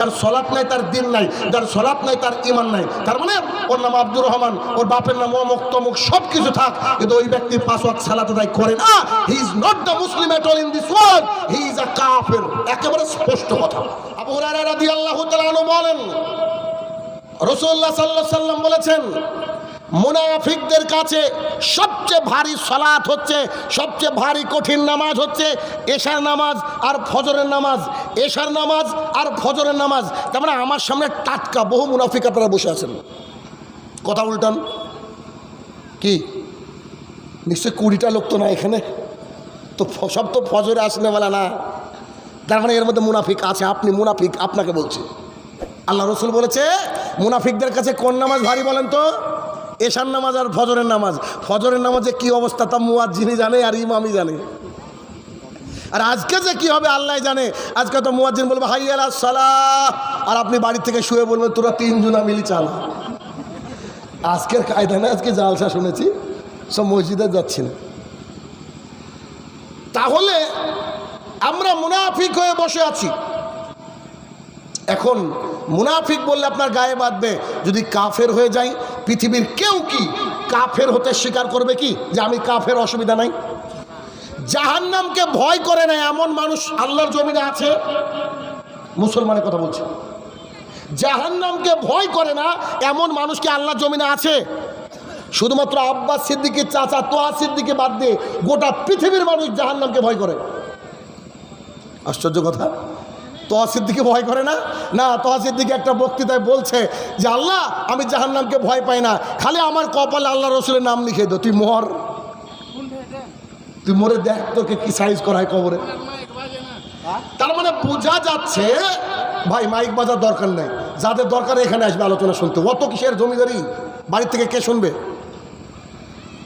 যার সলাপ নাই, তার দিন নাই, যার সলাপ নাই, তার ইমান নাই। তার মানে ওর নাম আব্দুর রহমান, ওর বাপের নাম অমুক তমুক সব কিছু থাক। কিন্তু ওই ব্যক্তি পাঁচ ওয়াক্ত তাই করে না। He is not the Muslim at all in this world he is a কাফের একেবারে স্পষ্ট কথা। আবু হুরায়রা রাদিয়াল্লাহু তাআলা বলেন, রাসূলুল্লাহ সাল্লাল্লাহু আলাইহি সাল্লাম বলেছেন মুনাফিকদের কাছে সবচেয়ে ভারী সলাৎ হচ্ছে, সবচেয়ে ভারী কঠিন নামাজ হচ্ছে এশার নামাজ আর ফজরের নামাজ। এশার নামাজ আর ফজরের নামাজ। তার মানে আমার সামনে টাটকা বহু মুনাফিক আপনারা বসে আছেন। কথা উল্টান। কি? নিশ্চয় কুড়িটা লোক তো না এখানে? তো সব তো ফজরে আসলে বলা না। তার মানে এর মধ্যে মুনাফিক আছে, আপনি মুনাফিক, আপনাকে বলছি। আল্লাহ রসুল বলেছে, মুনাফিকদের কাছে কোন নামাজ ভারী বলেন তো? এশার নামাজ আর ফজরের নামাজ। ফজরের নামাজে কি অবস্থা তা মুয়াজ যিনি জানে আর ইমামই জানে। আর আজকে যে কি হবে আল্লাহ জানে। আজকে তো মুয়াজ্জিন বলবে, হাই আলা সালাহ। আর আপনি বাড়ি থেকে শুয়ে বলবেন, তোরা তিনজনা মিলি চালা আজকের কায়দা না আজকে জালসা শুনেছি, সব মসজিদে যাচ্ছি না। তাহলে আমরা মুনাফিক হয়ে বসে আছি। এখন মুনাফিক বললে আপনার গায়ে বাঁধবে। যদি কাফের হয়ে যাই পৃথিবীর কেউ কি কাফের হতে স্বীকার করবে কি যে আমি কাফের অসুবিধা নাই? জাহান্নামকে ভয় করে না এমন মানুষ আল্লাহর জমিনে আছে? মুসলমানের কথা বলছে। জাহান্নামকে ভয় করে না এমন মানুষ কি আল্লাহর জমিনে আছে? শুধুমাত্র আব্বাস সিদ্দিকের চাচা তোয়া সিদ্দিকে বাদ দিয়ে গোটা পৃথিবীর মানুষ জাহান্নামকে ভয় করে। আশ্চর্য কথা। তোয়া সিদ্দিকে ভয় করে না? না তোয়া সিদ্দিকে একটা বক্তৃতায় বলছে যে আল্লাহ আমি জাহান্নামকে ভয় পাই না। খালি আমার কপালে আল্লাহ রসুলের নাম লিখে দো। তুই মর। তুই মরে দেখ তোকে কি সাইজ করায় কবরে? তার মানে বোঝা যাচ্ছে ভাই মাইক বাজার দরকার নেই। যাদের দরকার এখানে আসবে আলোচনা শুনতে। অত কিসের জমিদারি? বাড়ির থেকে কে শুনবে?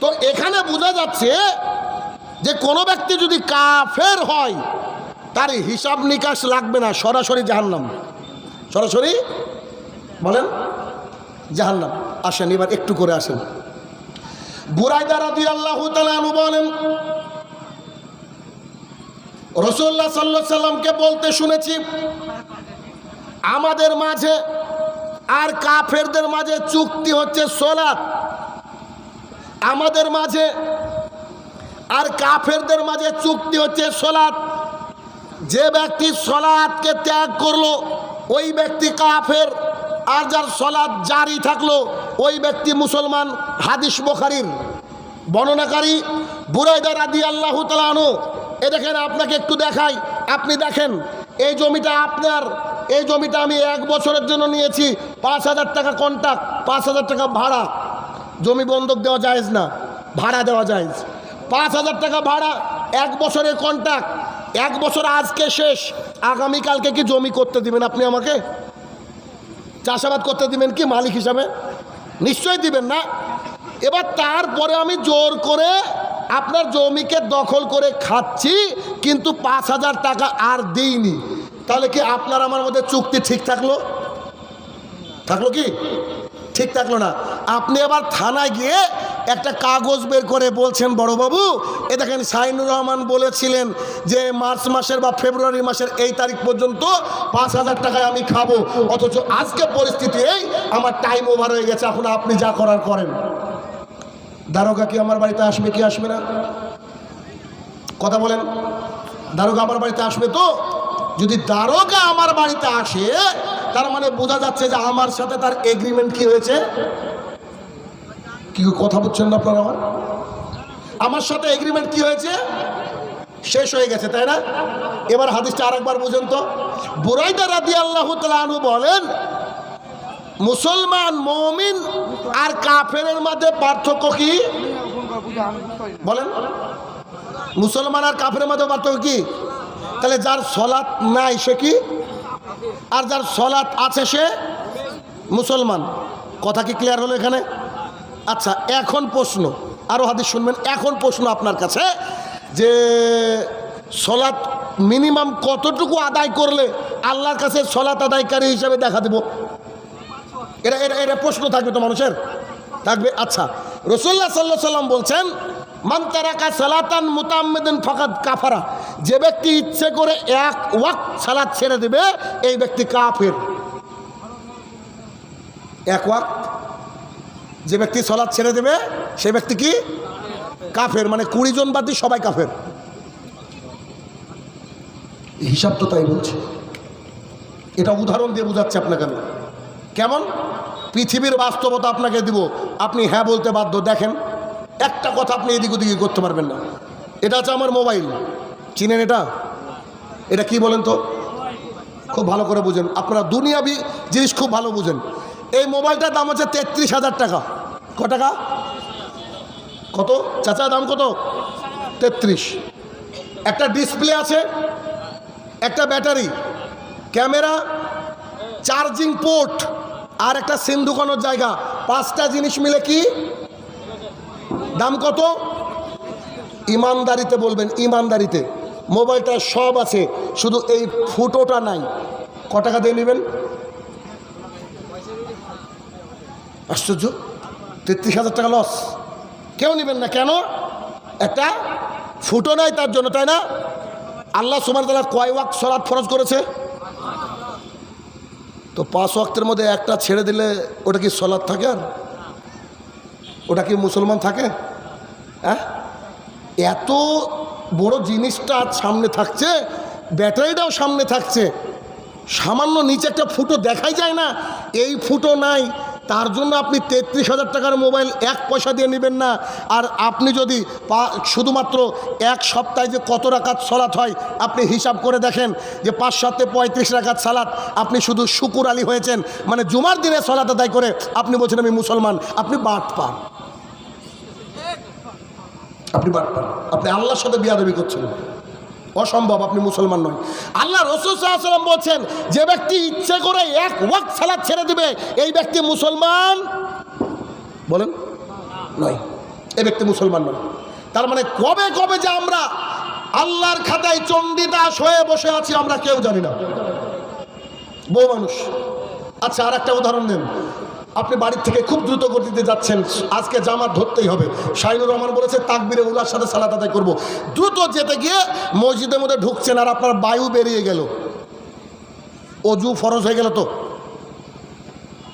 তো এখানে বোঝা যাচ্ছে যে কোনো ব্যক্তি যদি কাফের হয় তার হিসাব নিকাশ লাগবে না, সরাসরি জাহান্নাম। সরাসরি বলেন, জাহান্নাম। আসেন, এবার একটু করে আসেন। বুরাইদা রাদি আল্লাহ তালু বলেন রসুল্লাহ সাল্লাহ সাল্লামকে বলতে শুনেছি, আমাদের মাঝে আর কাফেরদের মাঝে চুক্তি হচ্ছে সোলাত আমাদের মাঝে আর কাফেরদের মাঝে চুক্তি হচ্ছে সোলাত যে ব্যক্তি সলাদকে ত্যাগ করল, ওই ব্যক্তি কাফের। আর যার সলাদ জারি থাকল, ওই ব্যক্তি মুসলমান। হাদিস বোখারির বর্ণনাকারী বুরাইদার আদি আল্লাহ তালানো এ দেখেন, আপনাকে একটু দেখাই। আপনি দেখেন, এই জমিটা আপনার। এই জমিটা আমি এক বছরের জন্য নিয়েছি। পাঁচ হাজার টাকা কন্ট্রাক্ট পাঁচ হাজার টাকা ভাড়া। জমি বন্ধক দেওয়া যায়জ না, ভাড়া দেওয়া যায় পাঁচ হাজার টাকা ভাড়া, এক বছরের কন্ট্রাক্ট এক বছর আজকে শেষ। আগামীকালকে কি জমি করতে দিবেন আপনি আমাকে? চাষাবাদ করতে দিবেন কি মালিক হিসাবে? নিশ্চয়ই দিবেন না। এবার তারপরে আমি জোর করে আপনার জমিকে দখল করে খাচ্ছি, কিন্তু পাঁচ হাজার টাকা আর দিইনি। তাহলে কি আপনার আমার মধ্যে চুক্তি ঠিক থাকল? থাকল কি? ঠিক থাকল না। আপনি আবার থানায় গিয়ে একটা কাগজ বের করে বলছেন বড়বাবু এ দেখেন সাইনুর রহমান বলেছিলেন যে মার্চ মাসের বা ফেব্রুয়ারি মাসের এই তারিখ পর্যন্ত পাঁচ হাজার টাকায় আমি খাব। অথচ আজকে পরিস্থিতি এই, আমার টাইম ওভার হয়ে গেছে, এখন আপনি যা করার করেন। দারোগা কি আমার বাড়িতে আসবে কি আসবে না? কথা বলেন। দারোগা আমার বাড়িতে আসবে তো? যদি দারোগা আমার বাড়িতে আসে তার মানে বোঝা যাচ্ছে যে আমার সাথে তার এগ্রিমেন্ট কি হয়েছে? কি কথা বলছেন না আপনারা আমার আমার সাথে এগ্রিমেন্ট কি হয়েছে? শেষ হয়ে গেছে, তাই না? এবার হাদিসটা আরেকবার বুঝুন তো। বুরাইদা রাদি আল্লাহ তালু বলেন, মুসলমান, মমিন আর কাফেরের মধ্যে পার্থক্য কি? বলেন। মুসলমান আর কাফেরের মধ্যে পার্থক্য কি? তাহলে যার সলাৎ নাই সে কি? আর যার সলাৎ আছে সে মুসলমান। কথা কি ক্লিয়ার হলো এখানে? আচ্ছা এখন প্রশ্ন। আরও হাদিস শুনবেন। এখন প্রশ্ন আপনার কাছে যে সলাৎ মিনিমাম কতটুকু আদায় করলে আল্লাহর কাছে সলাৎ আদায়কারী হিসাবে দেখা দেব? এটা এটা এটা প্রশ্ন থাকবে তো মানুষের? থাকবে? আচ্ছা রসুল্লাহ সাল্লাহ সাল্লাম বলছেন, মান তারাকা সালাতান মুতাম্মেদিন ফাকাদ কাফারা। যে ব্যক্তি ইচ্ছে করে এক ওয়াক সালাদ ছেড়ে দেবে, এই ব্যক্তি কাফের। এক ওয়াক যে ব্যক্তি সলাদ ছেড়ে দেবে, সে ব্যক্তি কি? কাফের মানে কুড়ি জন বাদ দিয়ে সবাই কাফের। হিসাব তো তাই বলছে। এটা উদাহরণ দিয়ে বোঝাচ্ছে আপনাকে আমি। কেমন? পৃথিবীর বাস্তবতা আপনাকে দিব। আপনি হ্যাঁ বলতে বাধ্য। দেখেন, একটা কথা আপনি এদিক ওদিকে করতে পারবেন না। এটা হচ্ছে আমার মোবাইল। চিনেন এটা? এটা কি বলেন তো? খুব ভালো করে বুঝেন। আপনারা দুনিয়াবি জিনিস খুব ভালো বুঝেন। এই মোবাইলটার দাম হচ্ছে তেত্রিশ হাজার টাকা। ক টাকা? কত? চাচা, দাম কত? তেত্রিশ। একটা ডিসপ্লে আছে, একটা ব্যাটারি, ক্যামেরা, চার্জিং পোর্ট, আর একটা সিম ঢুকানোর জায়গা। পাঁচটা জিনিস মিলে কি? দাম কত? ইমানদারিতে বলবেন, ইমানদারিতে। মোবাইলটা সব আছে, শুধু এই ফুটোটা নাই। ক টাকা দিয়ে নেবেন? আশ্চর্য, তেত্রিশ হাজার টাকা লস কেউ নেবেন না, কেন? একটা ফুটো নাই তার জন্য, তাই না? আল্লাহ সুমান তালা কয় ওয়াক সলাৎ ফরজ করেছে? তো পাঁচ ওয়াক্তের মধ্যে একটা ছেড়ে দিলে ওটা কি সলাৎ থাকে আর? ওটা কি মুসলমান থাকে? হ্যাঁ? এত বড় জিনিসটা সামনে থাকছে, ব্যাটারিটাও সামনে থাকছে। সামান্য নিচে একটা ফুটো দেখাই যায় না, এই ফুটো নাই। তার জন্য আপনি তেত্রিশ হাজার টাকার মোবাইল এক পয়সা দিয়ে নেবেন না। আর আপনি যদি শুধুমাত্র এক সপ্তাহে যে কত রাকাত সালাত হয়, আপনি হিসাব করে দেখেন যে পাঁচ সাতে পঁয়ত্রিশ রাকাত সালাত আপনি শুধু শুকুর আলী হয়েছেন। মানে জুমার দিনে সলাত আদায় করে আপনি বলছেন আমি মুসলমান, আপনি বাট পান। আপনি বাট আপনি আল্লাহর সাথে বিয়াদবি করছেন। অসম্ভব, আপনি মুসলমান নয়। আল্লাহ রসুল সাল্লাম বলছেন, যে ব্যক্তি ইচ্ছে করে এক ওয়াক সালাদ ছেড়ে দিবে, এই ব্যক্তি মুসলমান বলেন? নয়। এই ব্যক্তি মুসলমান নয়। তার মানে কবে কবে যে আমরা আল্লাহর খাতায় চণ্ডীদাস হয়ে বসে আছি, আমরা কেউ জানি না। বহু মানুষ। আচ্ছা আর একটা উদাহরণ দেন। আপনি বাড়ির থেকে খুব দ্রুত গতিতে যাচ্ছেন। আজকে জামাত ধরতেই হবে। শাহিনুর রহমান বলেছে, তাকবিরে উলার সাথে সালাত আদায় করব। দ্রুত যেতে গিয়ে মসজিদের মধ্যে ঢুকছেন আর আপনার বায়ু বেরিয়ে গেল। অজু ফরজ হয়ে গেল তো।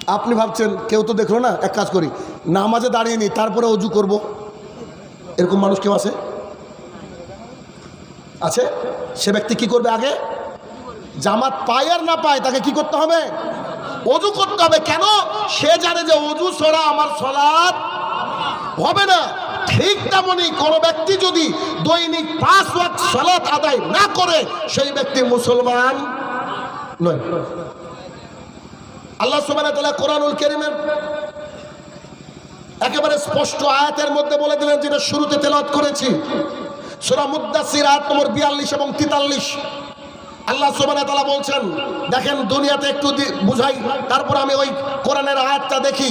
আপনি ভাবছেন, কেউ তো দেখল না? এক কাজ করি, নামাজে দাঁড়িয়ে নিই, তারপরে অজু করব। এরকম মানুষ কেউ আছে? আছে? সে ব্যক্তি কি করবে আগে? জামাত পায় আর না পায়, তাকে কি করতে হবে? অজু করতে হবে। কেন? সে জানে যে অজু ছড়া আমার সলাদ হবে না। ঠিক তেমনই কোনো ব্যক্তি যদি দৈনিক পাঁচ ওয়াক্ত সলাৎ আদায় না করে, সেই ব্যক্তি মুসলমান নয়। আল্লাহ সুবহানাহু তাআলা কোরআনুল কারীমের একেবারে স্পষ্ট আয়াতের মধ্যে বলে দিলেন, যেটা শুরুতে তেলাওয়াত করেছি। সূরা মুদ্দাসির আয়াত নম্বর 42 এবং 43 আল্লাহ সুবহানাহু ওয়া তাআলা বলছেন, দেখেন দুনিয়াতে একটু বুঝাই, তারপর আমি ওই কোরআনের আয়াতটা দেখি।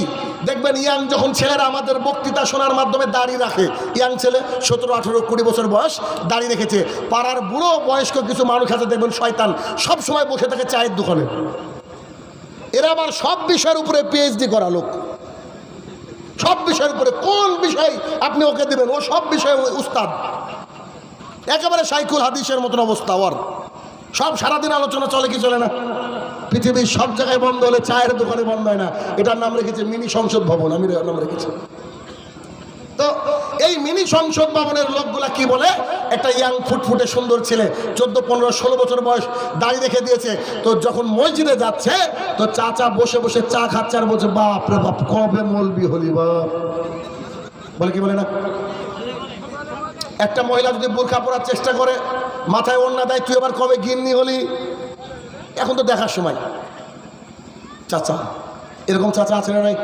দেখবেন ইয়াং যখন ছেলেরা আমাদের বক্তৃতা শোনার মাধ্যমে দাড়ি রাখে, ইয়াং ছেলে সতেরো, আঠেরো, কুড়ি বছর বয়স দাড়ি রেখেছে। পাড়ার বুড়ো বয়স্ক কিছু মানুষ আছে, দেখবেন শয়তান সব সময় বসে থাকে চায়ের দোকানে। এরা আবার সব বিষয়ের উপরে পিএইচডি করা লোক। সব বিষয়ের উপরে, কোন বিষয় আপনি ওকে দেবেন? ও সব বিষয়ে উস্তাদ। একেবারে সাইকুল হাদিসের মতন অবস্থা ওর। সব সারাদিন আলোচনা চলে কি চলে না? পৃথিবীর সব জায়গায় বন্ধ হলে চায়ের দোকানে বন্ধ হয় না। এটার নাম রেখেছে মিনি সংসদ ভবন, আমি নাম রেখেছি। তো এই মিনি সংসদ ভবনের লোকগুলা কি বলে? একটা ইয়াং, ফুটফুটে সুন্দর ছেলে, চোদ্দ, পনেরো, ষোলো বছর বয়স, দাড়ি রেখে দিয়েছে। তো যখন মসজিদে যাচ্ছে, তো চাচা বসে বসে চা খাচ্ছে আর বলছে, বাপ রে বাপ, কবে মলবি হলি বাপ? বলে কি বলে না? একটা মহিলা যদি বোরখা পরার চেষ্টা করে মাথায় ওড়না দেয়, তুই আবার কবে গিন্নি হলি? এখন তো দেখার সময়। চাচা, এরকম চাচা আছে না নাই?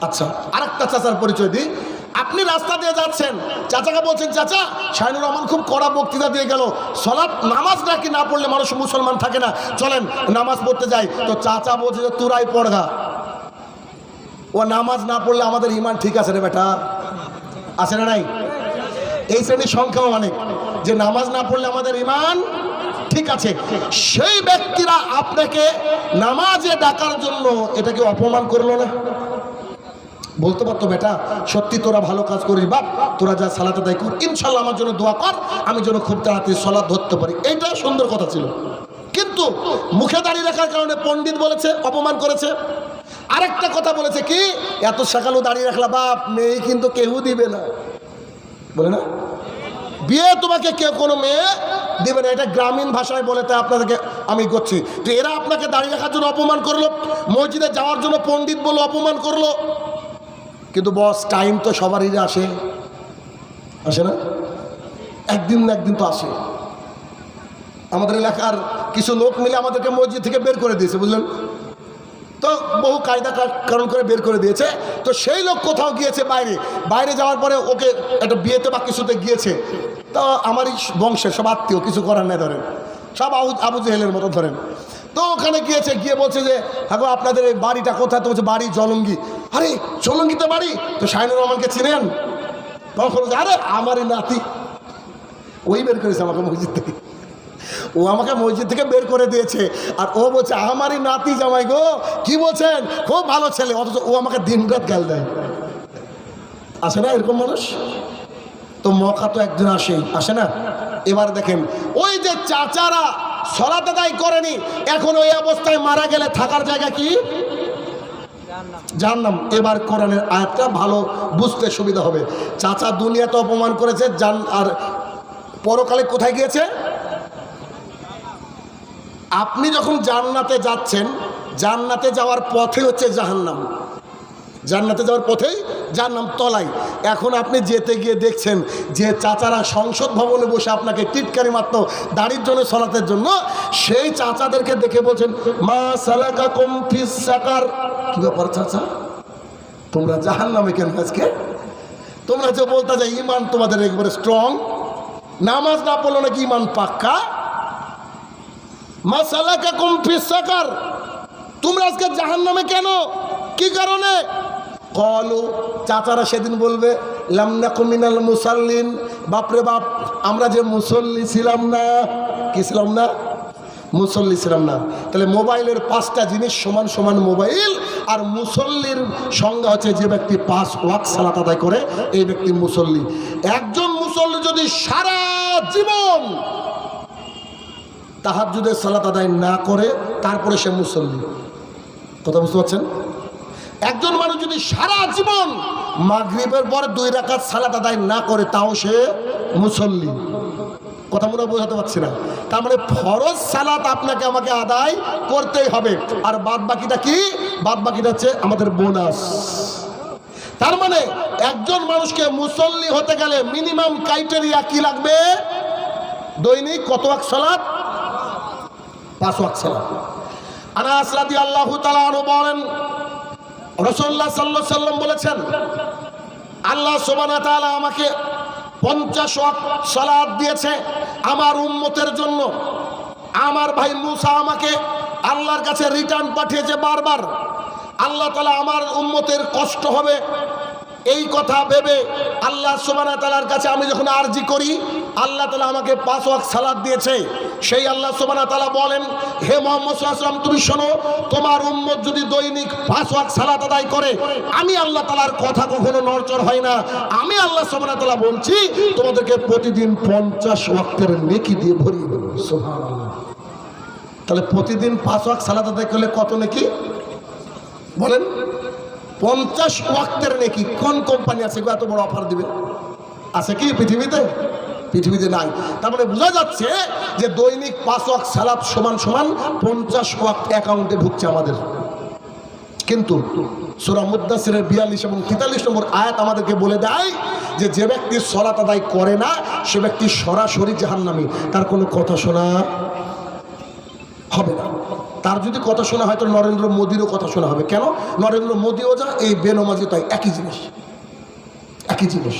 আচ্ছা আরেকটা চাচার পরিচয় দিই। আপনি রাস্তা দিয়ে যাচ্ছেন। চাচাকে বলছেন, চাচা, শাহিনুর রহমান খুব কড়া বক্তৃতা দিয়ে গেল। সলাৎ নামাজ নাকি না পড়লে মানুষ মুসলমান থাকে না? চলেন, নামাজ পড়তে যাই। তো চাচা বলছে যে, তুরাই পড়গা। ও নামাজ না পড়লে আমাদের ইমান ঠিক আছে রে বেটা। আছে না নাই? এই শ্রেণির সংখ্যাও অনেক। যে নামাজ না পড়লে আমাদের ইমান ঠিক আছে। সেই ব্যক্তিরা আপনাকে নামাজে ডাকার জন্য এটাকে অপমান করল না? বলতে পারতো, বেটা, সত্যি তোরা ভালো কাজ করিস, বাপ, তোরা যা সালাতে আদায় কর। ইনশাল্লাহ আমার জন্য দোয়া কর, আমি যেন খুব তাড়াতাড়ি সলাৎ ধরতে পারি। এইটা সুন্দর কথা ছিল। কিন্তু মুখে দাঁড়িয়ে রাখার কারণে পণ্ডিত বলেছে, অপমান করেছে। আরেকটা কথা বলেছে কি, এত সকালও দাঁড়িয়ে রাখলা, বাপ, মেয়ে কিন্তু কেউ দিবে না। বলে না? বিয়ে তোমাকে কেউ কোনো মেয়ে দেবে না, এটা গ্রামীণ ভাষায় বলে তাই আপনাদেরকে আমি করছি। তো এরা আপনাকে দাঁড়িয়ে রাখার জন্য অপমান করল, মসজিদে যাওয়ার জন্য পণ্ডিত বলে অপমান করল। কিন্তু বস টাইম তো সবারই আসে। আসে না? একদিন না একদিন তো আসে। আমাদের এলাকার কিছু লোক মিলে আমাদেরকে মসজিদ থেকে বের করে দিয়েছে, বুঝলেন? তো বহু কায়দা কারণ করে বের করে দিয়েছে। তো সেই লোক কোথাও গিয়েছে বাইরে। বাইরে যাওয়ার পরে ওকে একটা বিয়েতে বা কিছুতে গিয়েছে। তো আমারই বংশের সব আত্মীয়, কিছু করার নেই ধরেন। সব আবু আবু জেহেলের মতো ধরেন। তো ওখানে গিয়েছে গিয়ে বলছে যে হ্যাঁ আপনাদের এই বাড়িটা কোথায়? তো বলছে, বাড়ি জলঙ্গি। আরে, জলঙ্গিতে বাড়ি? তো শাহিনুর রহমানকে চিনেন? তখন আরে, আমারই নাতি। ওই বের করেছে আমাকে মসজিদ থেকে। ও আমাকে মসজিদ থেকে বের করে দিয়েছে। আর ও বলছে, আমারই নাতি জামাই গো। কি বলছেন? খুব ভালো ছেলে, অথচ ও আমাকে দিন রাত গাল দেয়। আসে না এরকম মানুষ? তো মকা তো একদিন আসেই, আসে না? এবার দেখেন, ওই যে চাচারা সলাত আদায় করেনি, এখন ওই অবস্থায় মারা গেলে থাকার জায়গা কি? জানলাম এবার কোরআনের আয়াতটা ভালো বুঝতে সুবিধা হবে। চাচা দুনিয়াতে অপমান করেছে, জান আর পরকালে কোথায় গিয়েছে? আপনি যখন জান্নাতে যাচ্ছেন, জান্নাতে যাওয়ার পথে হচ্ছে জাহান্নাম। জান্নাতে যাওয়ার পথেই জাহান্নাম তলাই। এখন আপনি যেতে গিয়ে দেখছেন যে চাচারা সংসদ ভবনে বসে আপনাকে টিটকারি মাত্র দাড়ির জন্য সলাতের জন্য। সেই চাচাদেরকে দেখে বলছেন, মা সালাকা কম ফিস সাকার। কি ব্যাপার চাচা? তোমরা জাহান্নামে কেন আজকে? তোমরা যে বলতে যে ইমান তোমাদের একবারে স্ট্রং নামাজ না পড়ল নাকি ইমান পাক্কা? মাসালাকা কুমফি সাকার। তোমরা আজকে জাহান নামে কেন? কি কারণে? কলু, চাচারা সেদিন বলবে লামনা কুমিনাল মুসাল্লিন। বাপরে বাপ, আমরা যে মুসল্লি ছিলাম না, কি ছিলাম না? মুসল্লি ছিলাম না। তাহলে মোবাইলের পাঁচটা জিনিস সমান সমান মোবাইল, আর মুসল্লির সংজ্ঞা হচ্ছে যে ব্যক্তি পাঁচ ওয়াক সালাত আদায় করে, এই ব্যক্তি মুসল্লি। একজন মুসল্লি যদি সারা জীবন তাহাজুদের সালাত আদায় না করে, তারপরে সে মুসল্লি। কথা বুঝতে পারছেন? একজন মানুষ যদি সারা জীবন মাগরিবের পর দুই রাকাত সালাত আদায় না করে, তাও সে মুসল্লি। কথা মনে বোঝাতে পারছি না। তার মানে ফরজ সালাত আপনাকে আমাকে আদায় করতেই হবে। আর বাদ বাকিটা কি? বাদ বাকিটা হচ্ছে আমাদের বোনাস। তার মানে একজন মানুষকে মুসল্লি হতে গেলে মিনিমাম ক্রাইটেরিয়া কি লাগবে? দৈনিক কত এক সালাত? পাঁচ ওয়াক্ত সালাত। আনাস রাদিয়াল্লাহু তাআলা আনহু বলেন সাল্লাল্লাহু আলাইহি সাল্লাম বলেছেন, আল্লাহ ওয়া তাআলা আমাকে 50 ওয়াক্ত সালাত দিয়েছে আমার উম্মতের জন্য। আমার ভাই মুসা আমাকে আল্লাহর কাছে রিটার্ন পাঠিয়েছে বারবার। আল্লাহ তালা আমার উম্মতের কষ্ট হবে। এই কথা ভেবে আল্লাহ সুবানা তালার কাছে আমি যখন আরজি করি আল্লাহ তালা আমাকে পাঁচ ওয়াক্ত সালাদ দিয়েছে। সেই আল্লাহ সুবানা তালা বলেন, হে মোহাম্মদ সাল্লাম তুমি শোনো, তোমার উম্মত যদি দৈনিক পাঁচ ওয়াক্ত সালাত আদায় করে, আমি আল্লাহ তালার কথা কখনো নড়চড় হয় না। আমি আল্লাহ সুবানা তালা বলছি, তোমাদেরকে প্রতিদিন পঞ্চাশ ওয়াক্তের নেকি দিয়ে ভরিয়ে দেবো। তাহলে প্রতিদিন পাঁচ ওয়াক্ত সালাত আদায় করলে কত নেকি? বলেন, পঞ্চাশ ওয়াক্তের নেকি। কোন কোম্পানি আছে? এত বড় অফার দিবে। আছে কি পৃথিবীতে? পৃথিবীতে নাই। তার মানে বোঝা যাচ্ছে যে দৈনিক পাঁচ ওয়াক্ত সালাত সমান সমান পঞ্চাশ ওয়াক্ত অ্যাকাউন্টে ঢুকছে আমাদের। কিন্তু সুরা মুদাসিরের বিয়াল্লিশ এবং তেতাল্লিশ নম্বর আয়াত আমাদেরকে বলে দেয় যে যে ব্যক্তি সলাত আদায় করে না, সে ব্যক্তি সরাসরি জাহান্নামী। তার কোনো কথা শোনা হবে না। তার যদি কথা শোনা হয় তো নরেন্দ্র মোদীরও কথা শোনা হবে। কেন? নরেন্দ্র মোদীও যা, এই বেনমাজি তাই। একই জিনিস। একই জিনিস।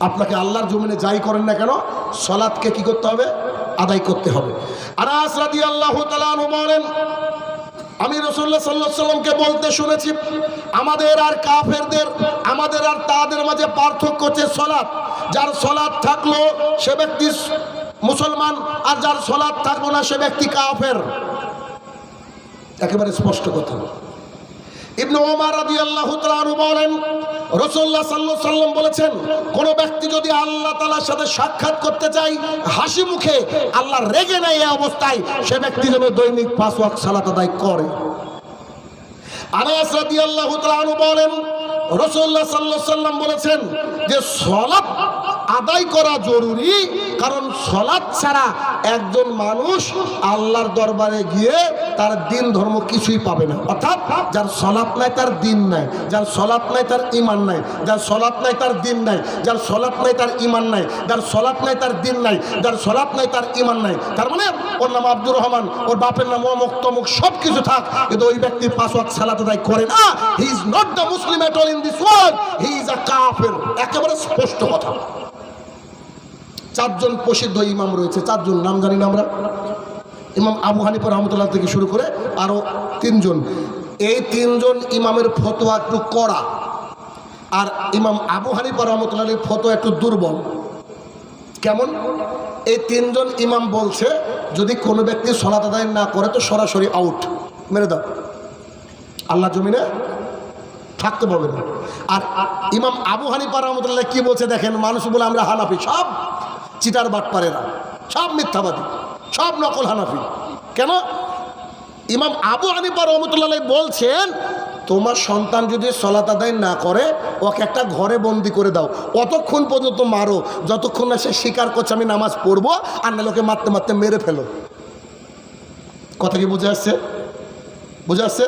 আপনাকে আল্লাহর জমিনে যাই করেন না কেন? সলাৎকে কি করতে হবে? আদায় করতে হবে। আনাস রাদি আল্লাহ বলেন, আমি রসুল্লাহ সাল্লাহ সাল্লামকে বলতে শুনেছি, আমাদের আর কাফেরদের, আমাদের আর তাদের মাঝে পার্থক্য হচ্ছে সলাৎ। যার সলাৎ থাকল সে ব্যক্তি মুসলমান, আর যার সলাৎ থাকল না সে ব্যক্তি কাফের। একেবারে স্পষ্ট কথা। ইবনু ওমর রাদিয়াল্লাহু তাআলা আনহু বলেন সাল্লাল্লাহু আলাইহি সাল্লাম বলেছেন, কোন ব্যক্তি যদি আল্লাহ তাআলার সাথে সাক্ষাৎ করতে চায়, হাসি মুখে আল্লাহ রেগে নেয় এই অবস্থায়, সে ব্যক্তি যেন দৈনিক পাঁচ ওয়াক্ত সালাত আদায় করে। আনাস রাদিয়াল্লাহু তাআলা আনহু বলেন সাল্লাল্লাহু আলাইহি সাল্লাম বলেছেন যে সালাত আদায় করা জরুরি, কারণ সালাত ছাড়া একজন মানুষ আল্লাহর দরবারে গিয়ে তার দিন ধর্ম কিছুই পাবে না। অর্থাৎ যার সলাপ নাই তার দিন নাই, যার সলাপ নাই তার ইমান নাই, যার সলাপ নাই তার দিন নাই, যার সলাৎ নাই তার ইমান নাই, যার সলাৎ নাই তার দিন নাই, যার সলাপ নাই তার ইমান নাই, তার মানে ওর নাম আব্দুর রহমান, ওর বাপের নাম অমুক তমুক সব কিছু থাক, কিন্তু ওই ব্যক্তি পাঁচ ওয়াক্ত সালাত আদায় করে না। He is not the Muslim at all in this world he is a কাফের একেবারে স্পষ্ট কথা। চারজন প্রসিদ্ধ ইমাম রয়েছে, চারজন। নাম জানি না আমরা। ইমাম আবু হানিফা রহমতুল্লাহ থেকে শুরু করে আরও তিনজন। এই তিনজন ইমামের ফতোয়া একটু কড়া। আর ইমাম আবু হানিফা রহমতুল্লাহ ফতোয়া একটু দুর্বল। কেমন? এই তিনজন ইমাম বলছে, যদি কোনো ব্যক্তি সলাত আদায় না করে, তো সরাসরি আউট। মেরে দাও। আল্লাহ জমিনে থাকতে পারবে না। আর ইমাম আবু হানিফা রহমতুল্লাহ কি বলছে দেখেন, মানুষ বলে আমরা হানাফি। সব চিটার বাট পারে বাটপারেরা সব মিথ্যাবাদী, সব নকল হানাফি। কেন? ইমাম আবু হানিফা রহমতুল্লাহ বলছেন, তোমার সন্তান যদি সলাত আদায় না করে, ওকে একটা ঘরে বন্দি করে দাও। অতক্ষণ পর্যন্ত মারো। যতক্ষণ না সে স্বীকার করছে, আমি নামাজ পড়ব আর না লোকে মারতে মারতে মেরে ফেলো। কথা কি বুঝে আসছে? বুঝে আসছে?